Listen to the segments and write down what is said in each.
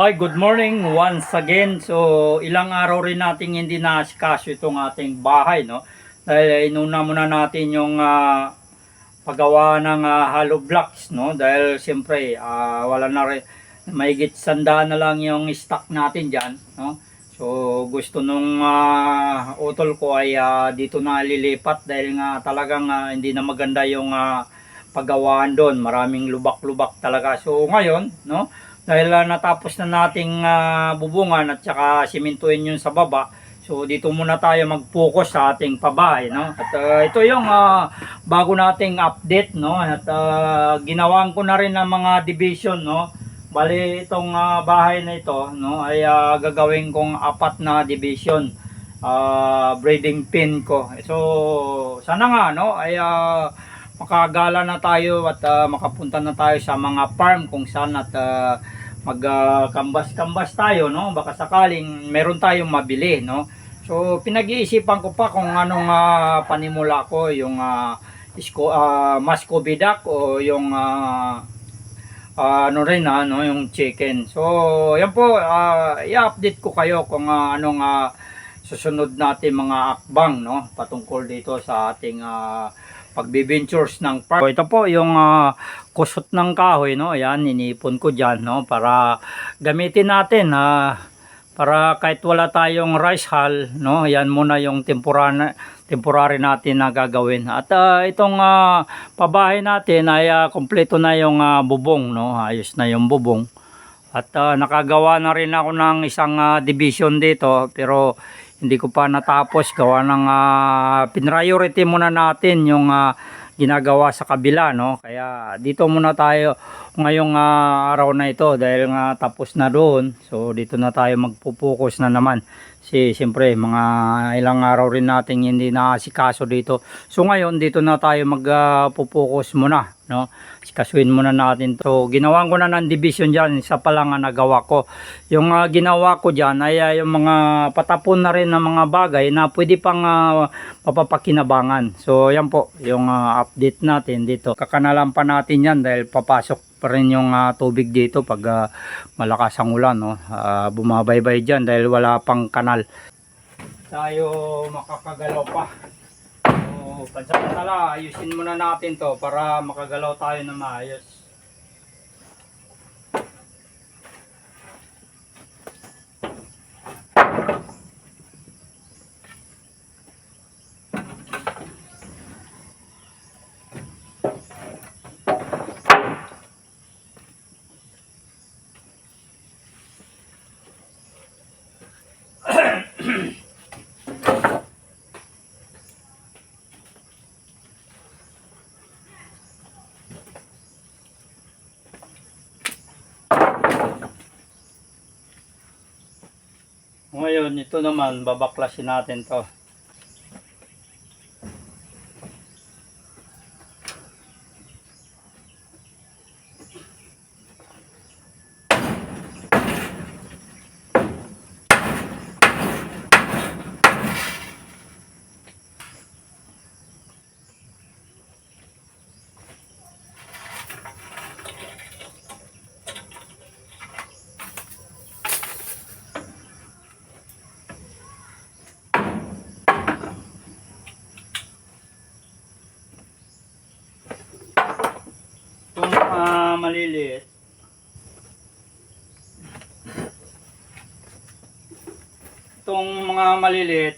Hi, good morning once again. So, ilang araw rin nating hindi na-asikaso itong ating bahay, no? Dahil inuna muna natin yung ah, paggawa ng ah, hollow blocks, no? Dahil siyempre, ah, wala na rin, mahigit sandaan na lang yung stock natin dyan, no? So, gusto nung ah, utol ko ay ah, dito na lilipat dahil nga talagang ah, hindi na maganda yung ah, paggawaan doon. Maraming lubak-lubak talaga. So, ngayon, no? Dahil ah, natapos na nating ah, bubungan at saka simintuin yun sa baba so dito muna tayo mag-focus sa ating pabahay no? At ah, ito yung ah, bago nating update no? At ah, ginawan ko na rin ng mga division no? Bali itong ah, bahay na ito no? Ay ah, gagawin kong apat na division ah, breeding pin ko. So sana nga no? Ay ah, makagala na tayo at ah, makapunta na tayo sa mga farm kung saan at ah, mag-kambas-kambas tayo no? Baka sakaling meron tayong mabili no? So pinag-iisipan ko pa kung anong ah, panimula ko yung uh, isko uh, muscovy duck o yung ah, ah, ano rin ah, no? Yung chicken. So yan po ah, i-update ko kayo kung ah, anong ah, susunod natin mga akbang no? Patungkol dito sa ating ah, pagbibintures ng park. Ito po yung ah, kusot ng kahoy no. Ayan, inipon ko diyan no para gamitin natin ah, para kahit wala tayong rice hull no. Ayan muna yung temporary temporary natin na gagawin. At ah, itong ah, pabahay natin ay ah, kompleto na yung ah, bubong no. Ayos na yung bubong. At ah, nakagawa na rin ako ng isang ah, division dito pero hindi ko pa natapos. Gawa ng uh, pinriority muna natin yung ah, ginagawa sa kabila no? Kaya dito muna tayo ngayong ah, araw na ito dahil nga tapos na doon. So dito na tayo magpupokus na naman. Si siyempre mga ilang araw rin natin hindi naasikaso dito. So ngayon dito na tayo magpupokus muna no? Kasuin muna natin to. Ginawan ko na ng division dyan. Isa pa lang ang nagawa ko. Yung ah, ginawa ko dyan ay ah, yung mga patapon na rin ng mga bagay na pwede pang ah, mapapakinabangan. So yan po yung ah, update natin dito. Kakanalan pa natin yan dahil papasok pa rin yung ah, tubig dito pag ah, malakas ang ulan no? Ah, bumabaybay dyan dahil wala pang kanal. Tayo makakagalaw pa. So, pansamantala, ayusin muna natin to para makagalaw tayo na maayos. Ngayon, ito naman, babaklasin natin to. Itong ah, maliliit. Itong mga maliliit,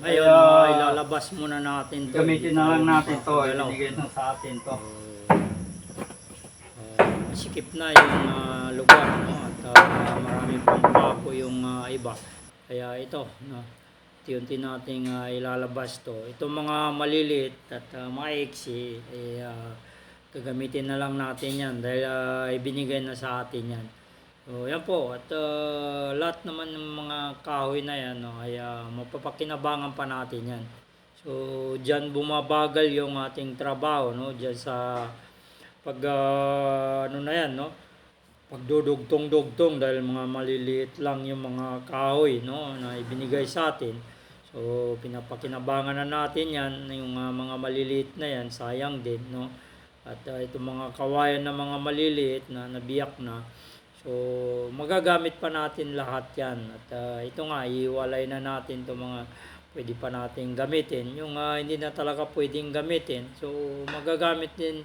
Ayun, ay, mga ilalabas muna natin to. gamitin na lang natin to. Ibigay na sa atin to. Ah, sikip na yung ah, lugar, no? At ah, marami pang pako yung ah, iba. Kaya ito, no? Unti-unti nating ah, ilalabas to. Itong mga maliliit at uh, maiksi, eh, ah, gagamitin na lang natin yan dahil ah, ibinigay na sa atin yan. So, yan po. At ah, lahat naman ng mga kahoy na yan, no, ay ah, mapapakinabangan pa natin yan. So, diyan bumabagal yung ating trabaho, no? Diyan sa pag ah, ano na yan, no? Pagdudugtong-dugtong dahil mga maliliit lang yung mga kahoy, no, na ibinigay sa atin. So, pinapakinabangan na natin yan, yung ah, mga maliliit na yan, sayang din, no? At ah, itong mga kawayan na mga maliliit na nabiyak na, So, magagamit pa natin lahat yan. At ah, ito nga, iiwalay na natin itong mga pwede pa natin gamitin. Yung ah, hindi na talaga pwedeng gamitin. So, magagamit din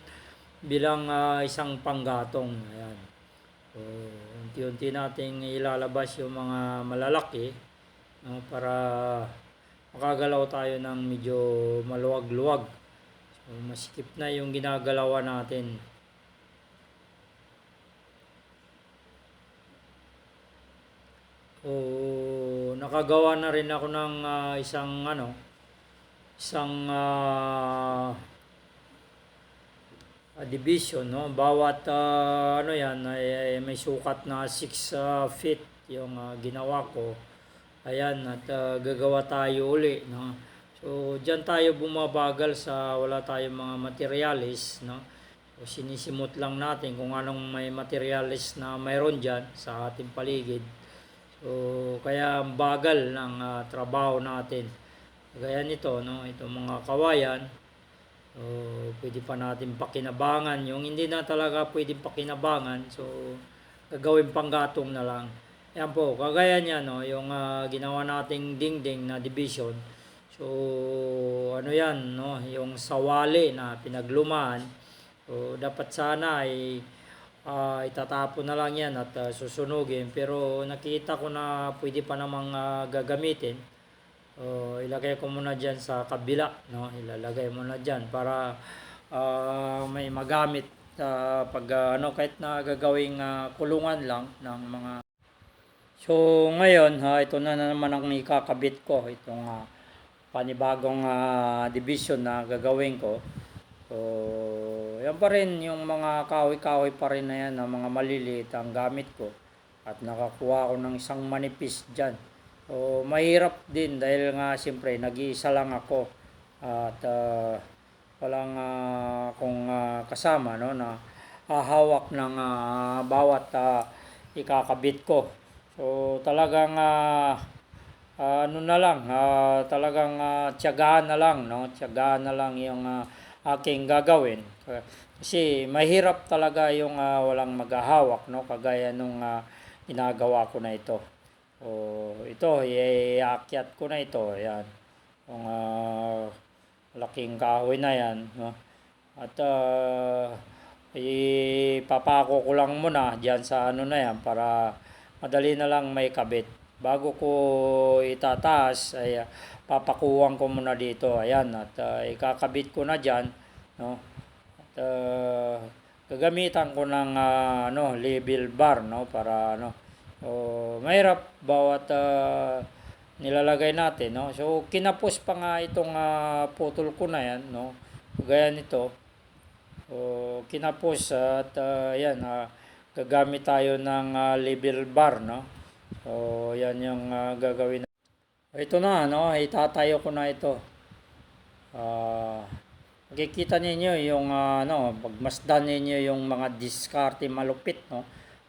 bilang ah, isang panggatong. Ayan. So, unti-unti nating ilalabas yung mga malalaki no, para makagalaw tayo ng medyo maluwag-luwag. Masikip na yung ginagalawan natin. O nakagawa na rin ako ng ah, isang ano isang ah, division no? Bawat ah, ano yan ay, ay may sukat na 6 feet yung ah, ginawa ko. Ayan at ah, gagawa tayo uli no so diyan tayo bumabagal sa wala tayong mga materialis no so, sinisimot lang natin kung anong may materialis na mayroon diyan sa ating paligid So, kaya ang bagal ng ah, trabaho natin. Gaya nito, no, itong mga kawayan, so, pwede pa natin pakinabangan. Yung hindi na talaga pwede pakinabangan, so, gagawin panggatong na lang. Yan po, kagaya niya, no, yung ah, ginawa nating dingding na division. So, ano yan, no, yung sawali na pinaglumaan. So, dapat sana ay ah itatapon na lang yan at ah, susunugin. Pero nakita ko na pwede pa namang ah, gagamitin. O ilagay ko muna dyan sa kabila no? Ilalagay mo na dyan para ah, may magamit ah, pag ah, ano kahit na gagawing ah, kulungan lang ng mga so ngayon ha ito na naman ang ikakabit ko. Itong ah, panibagong ah, division na gagawin ko So, yan pa rin yung mga kahoy-kahoy pa rin na yan, na mga maliliit ang gamit ko. At nakakuha ko ng isang manipis dyan. So, mahirap din dahil nga siyempre nag-iisa lang ako. At ah, walang ah, akong ah, kasama no, na hahawak ng ah, bawat ah, ikakabit ko. So, talagang ah, ah, ano na lang, ah, talagang uh, tiyagaan na lang, no? Tiyagaan na lang yung ah, aking gagawin. Uh, Kasi mahirap talaga yung ah, walang maghahawak, no? Kagaya nung ah, ginagawa ko na ito. O ito, iaakyat ko na ito. Ayan. Yung ah, laking kahoy na yan, no? At ah, ipapako ko lang muna diyan sa ano na yan para madali na lang may kabit. Bago ko itataas ay ah, papakuwang ko muna dito. Ayan at ah, ikakabit ko na diyan, no? At ah, gagamitan ko ng ah, ano, label bar, no, para ano. So, mahirap bawat ah, nilalagay natin, no. So, kinapos pa nga itong ah, putol ko na yan, no. Gaya nito. So, kinapos at ah, yan, ah, gagamit tayo ng ah, label bar, no. So, yan yung ah, gagawin. Ito na, no, itatayo ko na ito. Ah, makikita ninyo yung ah, ano, pagmasdan ninyo yung mga diskarte malupit, no.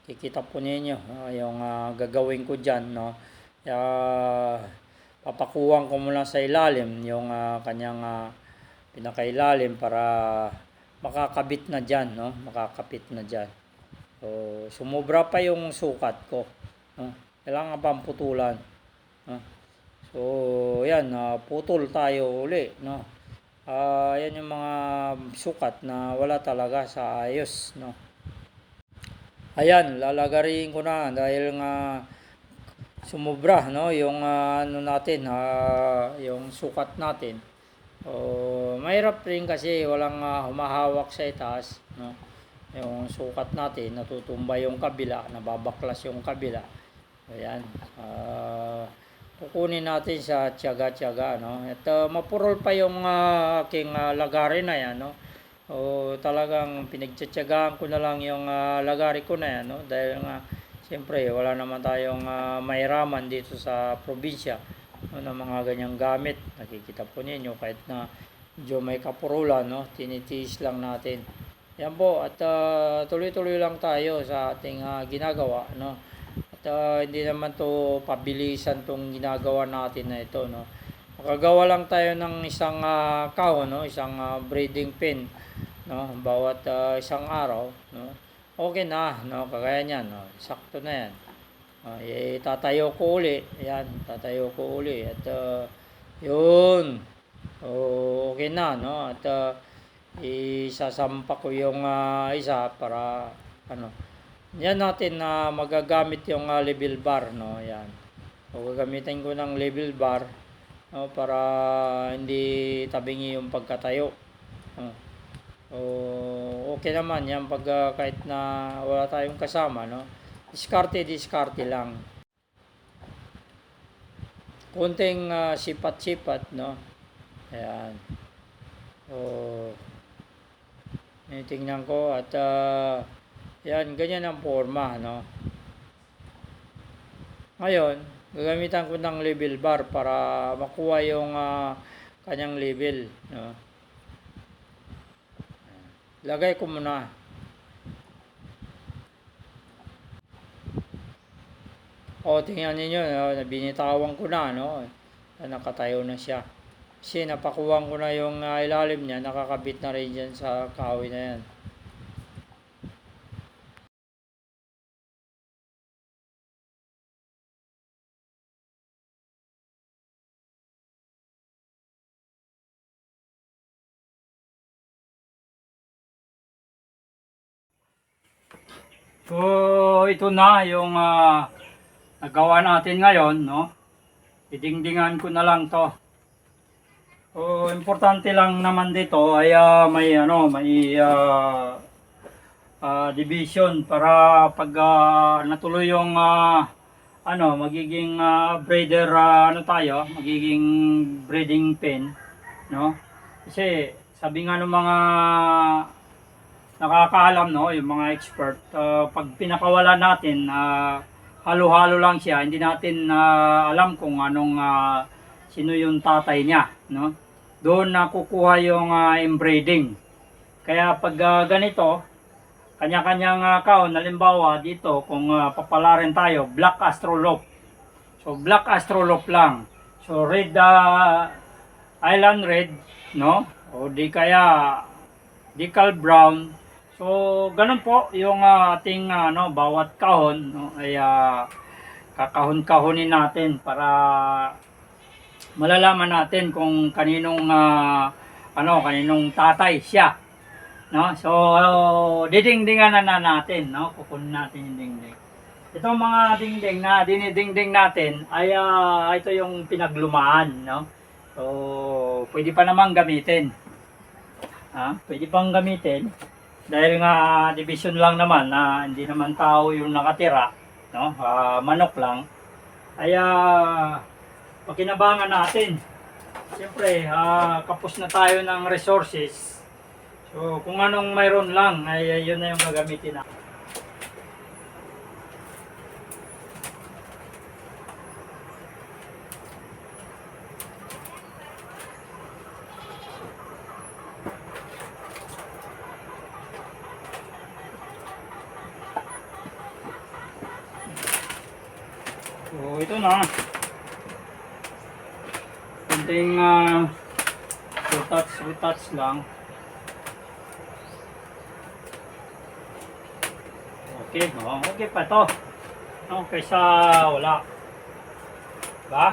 Kikita po ninyo ah, yung ah, gagawin ko diyan, no. Kaya papakuwang ko muna sa ilalim yung ah, kanyang ah, pinakailalim para makakabit na diyan, no. Makakapit na diyan. So, sumobra pa yung sukat ko, no. Kailangan pang putulan, no. So, yan, ah, putol tayo uli, no. Ah, yan yung mga sukat na wala talaga sa ayos, no. Ayan, lalagarin ko na dahil nga sumobra, no, yung ah, ano natin, ah, yung sukat natin. So, mahirap rin kasi walang ah, humahawak sa itaas, no. Yung sukat natin, natutumba yung kabila, nababaklas yung kabila. Ayan. Ah, kukunin natin sa tiyaga-tiyaga no at uh, mapurol pa yung uh, aking uh, lagari na yan no? O talagang pinagtiyagahan ko na lang yung uh, lagari ko na yan no? Dahil nga siyempre wala naman tayong uh, mahiraman dito sa probinsya no, ng mga ganyang gamit. Nakikita po ninyo kahit na medyo may kapurulan no? Tinitiis lang natin. Yan po at uh, tuloy-tuloy lang tayo sa ating uh, ginagawa no at ah, hindi naman to pabilisan tong ginagawa natin na ito, no. Makagawa lang tayo ng isang ah, kahon, no, isang ah, breeding pen, no, bawat ah, isang araw, no. okay na, no? Kagaya niyan, no? Sakto na yan. Ah, eh, tatayo ko uli. Ayan, tatayo ko uli. At, ah, yun. Okay na, no? At, ah, isasampa ko yung ah, isa para, ano, yan natin na magagamit yung ah, level bar, no? Yan. O, gagamitin ko ng level bar, no? Para hindi tabingi yung pagkatayo. No? O, okay naman yan pag ah, kahit na wala tayong kasama, no? Diskarte, diskarte lang. Kunting ah, sipat-sipat, no? Ayan. O, tingnan ko at ah, yan, ganyan ang forma, no? Ngayon, gagamitan ko ng level bar para makuha yung ah, kanyang level, no? Lagay ko muna. O, tingnan ninyo, no? binitawan ko na, no? Nakatayo na siya. Kasi napakuwang ko na yung ah, ilalim niya, nakakabit na rin dyan sa kahoy na yan. So, ito na yung ah, nagawa natin ngayon, no? Idingdingan ko na lang to. So, importante lang naman dito ay ah, may ano, may ah, ah, division para pag ah, natuloy yung ah, ano, magiging ah, breeder ah, ano tayo, magiging breeding pen, no? Kasi sabi nga ng mga nakakaalam no, yung mga expert, ah, pag pinakawala natin, ah, halo-halo lang siya, hindi natin ah, alam kung anong ah, sino yung tatay niya, no? Doon nakukuha yung ah, inbreeding. Kaya pag ah, ganito, kanya-kanyang uh, kaon, halimbawa dito, kung ah, papalarin tayo, black astrolop. So, black astrolop lang. So, red, ah, island red, no? O di kaya, decal brown. So, ganun po yung ah, ating ah, ano, bawat kahon no, ay ah, kakahon-kahonin natin para malalaman natin kung kaninong ah, ano, kaninong tatay siya. No? So, didingdingan na, na natin, no? Kukunin natin yung dingding. Itong mga dingding na dinidingding natin ay ah, ito yung pinaglumaan, no? So, pwede pa namang gamitin. Ha? Pwede pang gamitin. Dahil nga division lang naman na hindi naman tao yung nakatira, no? Ah, manok lang. Ay ah, pakinabangan natin. Siyempre, ah, kapos na tayo ng resources. So, kung anong mayroon lang, ay yun na yung gagamitin na. So, ito na. Kunting uh, retouch, retouch lang. Okay, oh, okay pa to. No, kaysa wala. Ba?